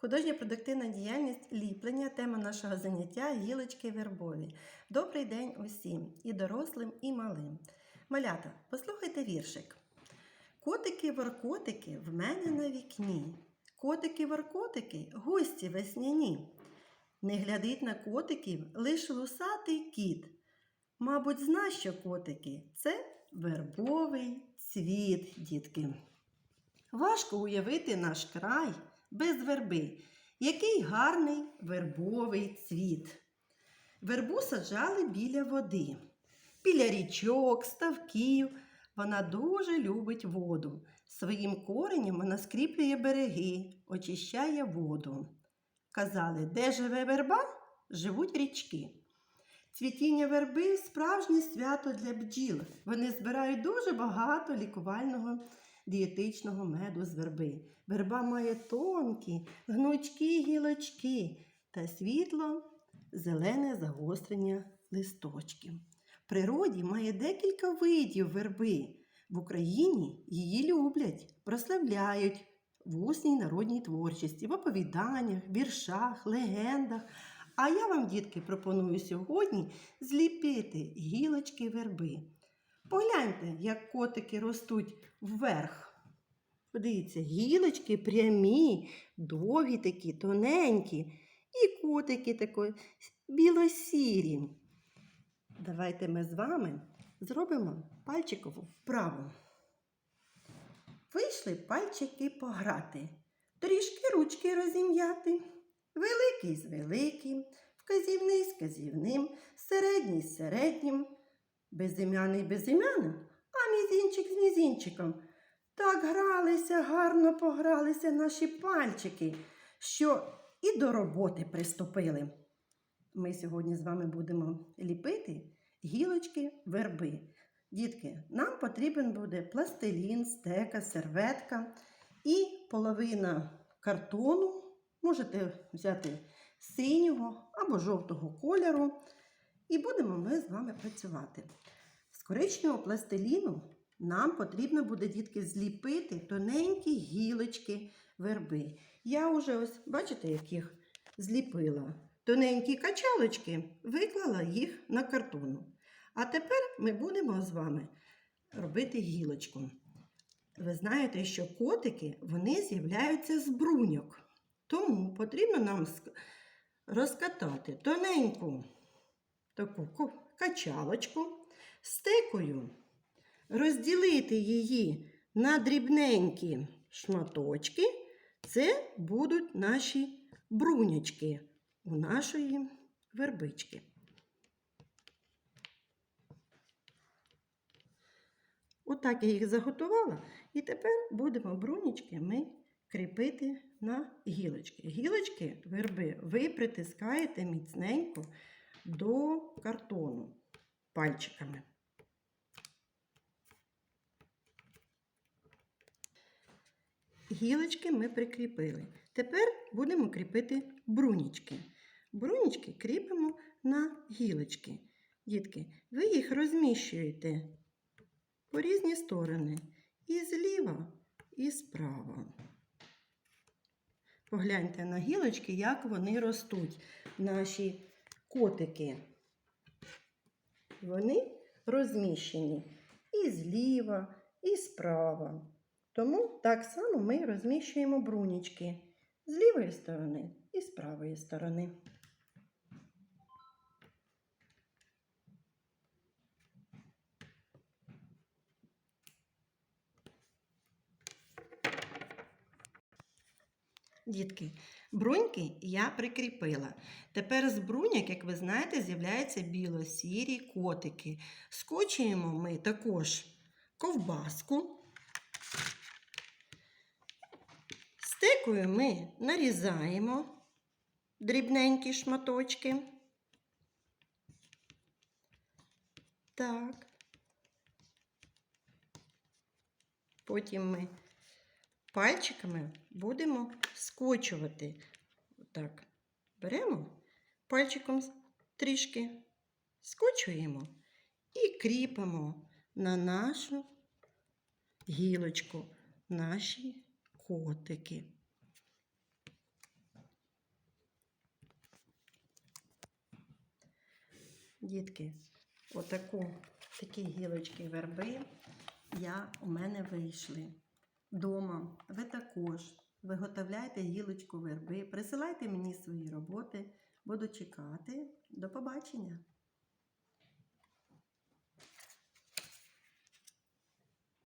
Художня продуктивна діяльність ліплення тема нашого заняття гілочки вербові. Добрий день усім, і дорослим, і малим. Малята, послухайте віршик. Котики-воркотики в мене на вікні. Котики-воркотики гості весняні. Не глядить на котиків лиш лусатий кіт. Мабуть, зна, що котики це вербовий цвіт, дітки. Важко уявити наш край без верби. Який гарний вербовий цвіт. Вербу саджали біля води, біля річок, ставків. Вона дуже любить воду. Своїм коренем вона скріплює береги, очищає воду. Казали, де живе верба, живуть річки. Цвітіння верби справжнє свято для бджіл. Вони збирають дуже багато лікувального дієтичного меду з верби. Верба має тонкі, гнучкі гілочки та світло зелене загострення листочків. В природі має декілька видів верби. В Україні її люблять, прославляють в усній народній творчості, в оповіданнях, віршах, легендах. А я вам, дітки, пропоную сьогодні зліпити гілочки верби. Погляньте, як котики ростуть вверх. Подивіться, гілочки прямі, довгі такі, тоненькі, і котики такі білосірі. Давайте ми з вами зробимо пальчикову вправу. Вийшли пальчики пограти, трішки ручки розім'яти. Великий з великим, вказівний з казівним, середній з середнім, безім'яний безім'яним, а мізінчик з мізінчиком. Так гралися, гарно погралися наші пальчики, що і до роботи приступили. Ми сьогодні з вами будемо ліпити гілочки верби. Дітки, нам потрібен буде пластилін, стека, серветка і половина картону. Можете взяти синього або жовтого кольору. І будемо ми з вами працювати. З коричневого пластиліну нам потрібно буде, дітки, зліпити тоненькі гілочки верби. Я вже ось, бачите, яких зліпила. Тоненькі качалочки, виклала їх на картону. А тепер ми будемо з вами робити гілочку. Ви знаєте, що котики вони з'являються з бруньок. Тому потрібно нам розкатати тоненьку таку качалочку стекою, розділити її на дрібненькі шматочки. Це будуть наші брунячки у нашої вербички. Отак я їх заготувала, і тепер будемо брунічки ми кріпити на гілочки. Гілочки верби ви притискаєте міцненько до картону пальчиками. Гілочки ми прикріпили. Тепер будемо кріпити брунічки. Брунічки кріпимо на гілочки. Дітки, ви їх розміщуєте по різні сторони. І зліва, і справа. Погляньте на гілочки, як вони ростуть, наші котики. Вони розміщені і зліва, і справа. Тому так само ми розміщуємо брунічки з лівої сторони і з правої сторони. Дітки, бруньки я прикріпила. Тепер з бруньок, як ви знаєте, з'являються біло-сірі котики. Скочуємо ми також ковбаску. Стекою ми нарізаємо дрібненькі шматочки. Так. Потім ми пальчиками будемо скочувати. Так, беремо пальчиком трішки, скочуємо і кріпимо на нашу гілочку, наші котики. Дітки, отаку, такі гілочки верби я, у мене вийшли. Дома ви також виготовляйте гілочку верби, присилайте мені свої роботи, буду чекати. До побачення!